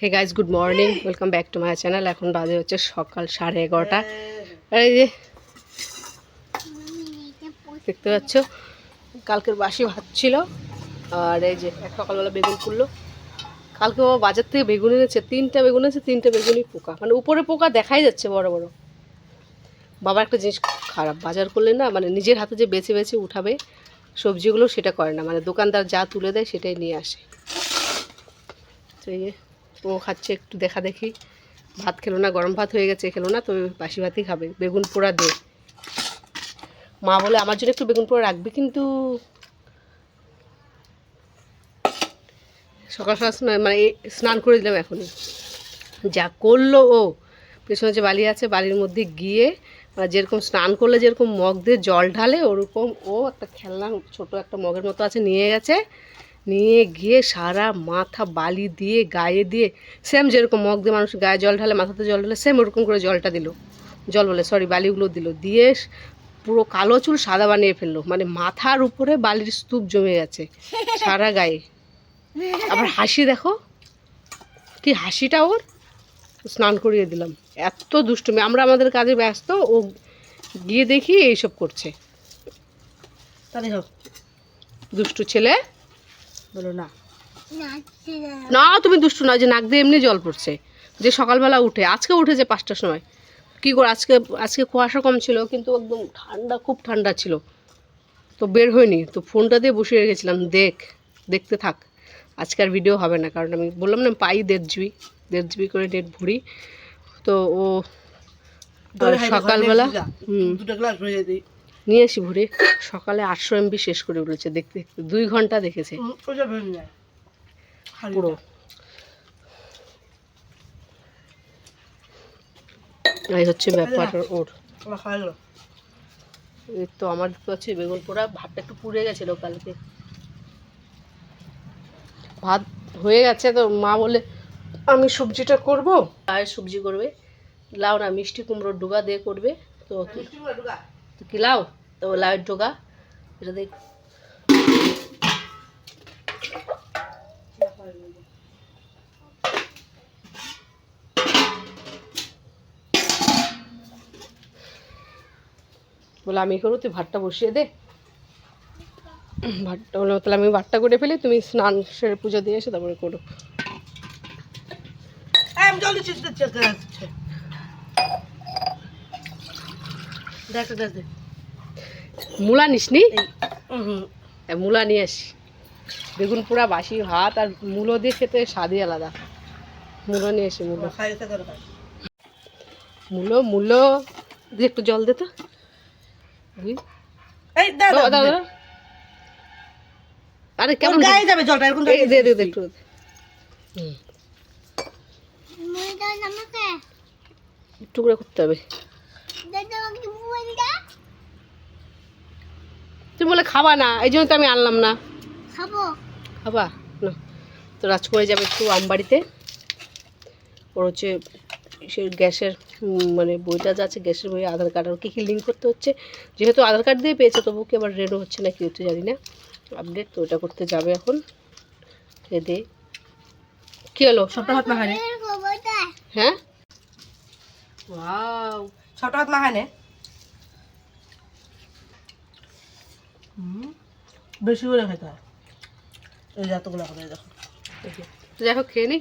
Hey guys good morning welcome back to my channel এখন বাজে হচ্ছে সকাল সাড়ে এগারোটা। এই যে, দেখতে পাচ্ছ? কালকের বাসি ভাত ছিল। আর এই যে এক সকালবেলা বেগুন করল কালকে বাবা বাজার থেকে বেগুন এনেছে, তিনটা বেগুন এনেছে, তিনটা বেগুনই পোকা। মানে উপরে পোকা দেখাই যাচ্ছে বড় বড়। বাবার একটা জিনিস খারাপ, বাজার করলে না মানে নিজের হাতে যে বেছে বেছে উঠাবে, সবজিগুলো সেটা করে না। মানে দোকানদার যা তুলে দেয় সেটাই নিয়ে আসে। তো ও খাচ্ছে, একটু দেখা দেখি। ভাত খেলো না, গরম ভাত হয়ে গেছে, খেলো না তো বাসি ভাতই খাবে। বেগুন পোড়া দে। মা বলে, আমার জন্য একটু বেগুন পোড়া রাখবে কিন্তু সকাল সকাল স্নান- মানে স্নান করে দিলাম এখনই। যা করল ও। পেছনে যে বালি আছে, বালির মধ্যে গিয়ে মানে যেরকম স্নান করলে যেরকম মগ দিয়ে জল ঢালে, ওরকম ও একটা খেলনা, ছোট একটা মগের মতো আছে, নিয়ে গেছে। নিয়ে গিয়ে সারা মাথা বালি দিয়ে গায়ে দিয়ে সেম যেরকম মগ দিয়ে মানুষ গায়ে জল ঢালে মাথাতে জল ঢালে সেম ওরকম করে জলটা দিল। জল বলে সরি বালিগুলো দিল। দিয়ে পুরো কালো চুল সাদা বানিয়ে ফেলল। মানে মাথার উপরে বালির স্তূপ জমে গেছে সারা গায়ে। আবার হাসি দেখো কি হাসিটা ওর। স্নান করিয়ে দিলাম। এত দুষ্টুমি। আমরা আমাদের কাজে ব্যস্ত ও গিয়ে দেখি এইসব করছে। তাহলে হোক দুষ্টু ছেলে বলো না। না তুমি দুষ্টু না যে নাক দিয়ে এমনি জল পড়ছে। যে সকালবেলা উঠে আজকে উঠেছে পাঁচটার সময়। কী করে আজকে আজকে কুয়াশা কম ছিল কিন্তু একদম ঠান্ডা খুব ঠান্ডা ছিল। তো বের হয়নি তো ফোনটা দিয়ে বসে রেখেছিলাম দেখ দেখতে থাক। আজকে আর ভিডিও হবে না কারণ আমি বললাম না পাই দেড় জিবি দেড় জিবি করে নেট ভরি। তো ও সকালবেলা হুম। নিয়ে আসি ভরে। সকালে আটশো এমবি শেষ করে বলেছে দেখতে দেখতে। দুই ঘণ্টা দেখেছে। পুরো। এই হচ্ছে ব্যাপার ওর। এই তো আমার তো আছে বেগুন পোড়া ভাতটা একটু পুড়ে গেছিল কালকে। ভাত হয়ে গেছে তো মা বলে আমি সবজিটা করব? আর সবজি করবে। লাউ না মিষ্টি কুমড়োর ডোগা দিয়ে করবে। তো কি লাউ? তো লাউয়ের ডোগা এটা দেখ। বলে, আমি করব, তুই ভাতটা বসিয়ে দে। ভাতটা বলে, তাহলে আমি ভাতটা করে ফেলি, তুমি স্নান সেরে পুজো দিয়ে এসে তারপরে করো। করে দেখ দেখ। মূলা নিসনি? মূলা নিয়ে আসি। বেগুন পোড়া বাসি ভাত আর মূলো দিয়ে খেতে স্বাদই আলাদা। মূলো নিয়ে এসি মূলো। মূলো মূলো। দিয়ে একটু জল দে তো। আরে কেমন কেমন গায়ে যাবে জলটা এরকম দে দে দে একটু দে। একটু করে করতে হবে। তুমি বলে খাবা না এই জন্য তো আমি আনলাম না। খাব। খাবা? না। তো রাজকুমারী যাবে একটু আমবাড়িতে ওর হচ্ছে সে গ্যাসের মানে বইটা যা আছে গ্যাসের বই আধার কার্ড আর কী কী লিঙ্ক করতে হচ্ছে? যেহেতু আধার কার্ড দিয়ে পেয়েছে তবু কি আবার রেডও হচ্ছে না কি হচ্ছে জানি না। আপডেট তো ওটা করতে যাবে এখন। এ দে। কী হলো? সবটা হাত না খায় হ্যাঁ? ওয়াও সবটা হাত না খায় নে হুম, বেশি করে খেতে হয়। এই এতগুলো হবে দেখো। তো দেখো খেয়ে নিই